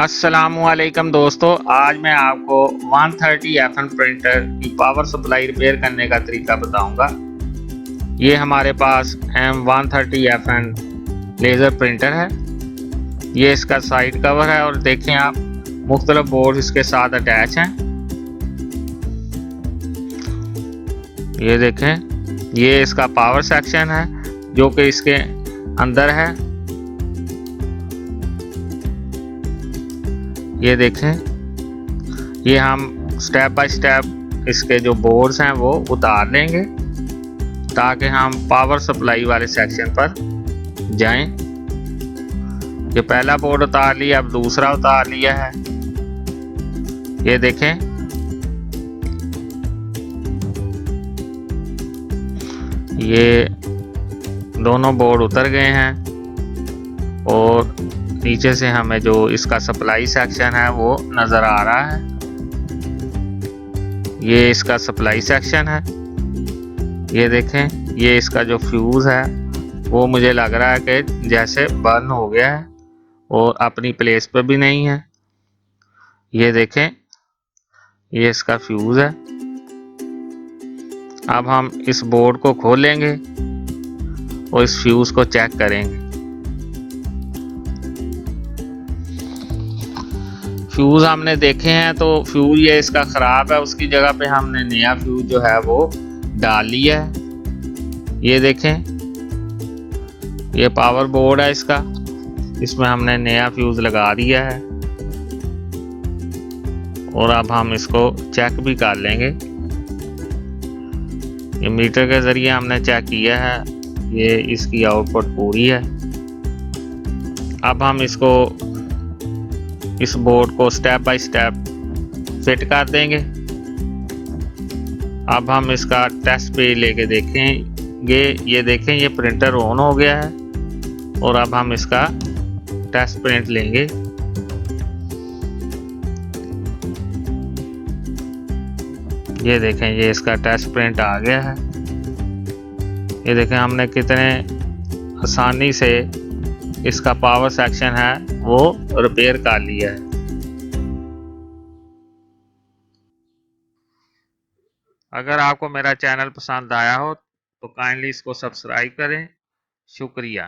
असलकुम दोस्तों, आज मैं आपको 130 एफएन प्रिंटर की पावर सप्लाई रिपेयर करने का तरीका बताऊँगा। ये हमारे पास M one thirty laser printer है। ये इसका साइड कवर है और देखें आप, मुख्तलिफ़ बोर्ड इसके साथ अटैच हैं। ये देखें, ये इसका पावर सेक्शन है, जो कि इसके अंदर है। ये देखें। ये हम स्टेप बाय स्टेप इसके जो बोर्ड्स हैं वो उतार लेंगे ताकि हम पावर सप्लाई वाले सेक्शन पर जाएँ। ये पहला बोर्ड उतार लिया, अब दूसरा उतार लिया है। ये देखें। ये दोनों बोर्ड उतर गए हैं, और नीचे से हमें जो इसका सप्लाई सेक्शन है, वो नज़र आ रहा है। ये इसका सप्लाई सेक्शन है। ये देखें, ये इसका जो फ्यूज़ है, वो मुझे लग रहा है कि जैसे बर्न हो गया है और अपनी प्लेस पर भी नहीं है। ये देखें, ये इसका फ्यूज़ है। अब हम इस बोर्ड को खोलेंगे और इस फ्यूज़ को चेक करेंगे। फ्यूज़ हमने देखे हैं तो फ्यूज़ ये इसका ख़राब है, उसकी जगह पे हमने नया फ्यूज़ जो है वो डाल लिया है। ये देखें, ये पावर बोर्ड है इसका, इसमें हमने नया फ्यूज़ लगा दिया है। और अब हम इसको चेक भी कर लेंगे। ये मीटर के ज़रिए हमने चेक किया है, ये इसकी आउटपुट पूरी है। अब हम इसको इस बोर्ड को स्टेप बाय स्टेप फिट कर देंगे। अब हम इसका टेस्ट पे लेके देखेंगे। ये देखें, ये प्रिंटर ऑन हो गया है और अब हम इसका टेस्ट प्रिंट लेंगे। ये देखें, ये इसका टेस्ट प्रिंट आ गया है। ये देखें, हमने कितने आसानी से इसका पावर सेक्शन है, वो रिपेयर कर लिया है। अगर आपको मेरा चैनल पसंद आया हो तो काइंडली इसको सब्सक्राइब करें। शुक्रिया।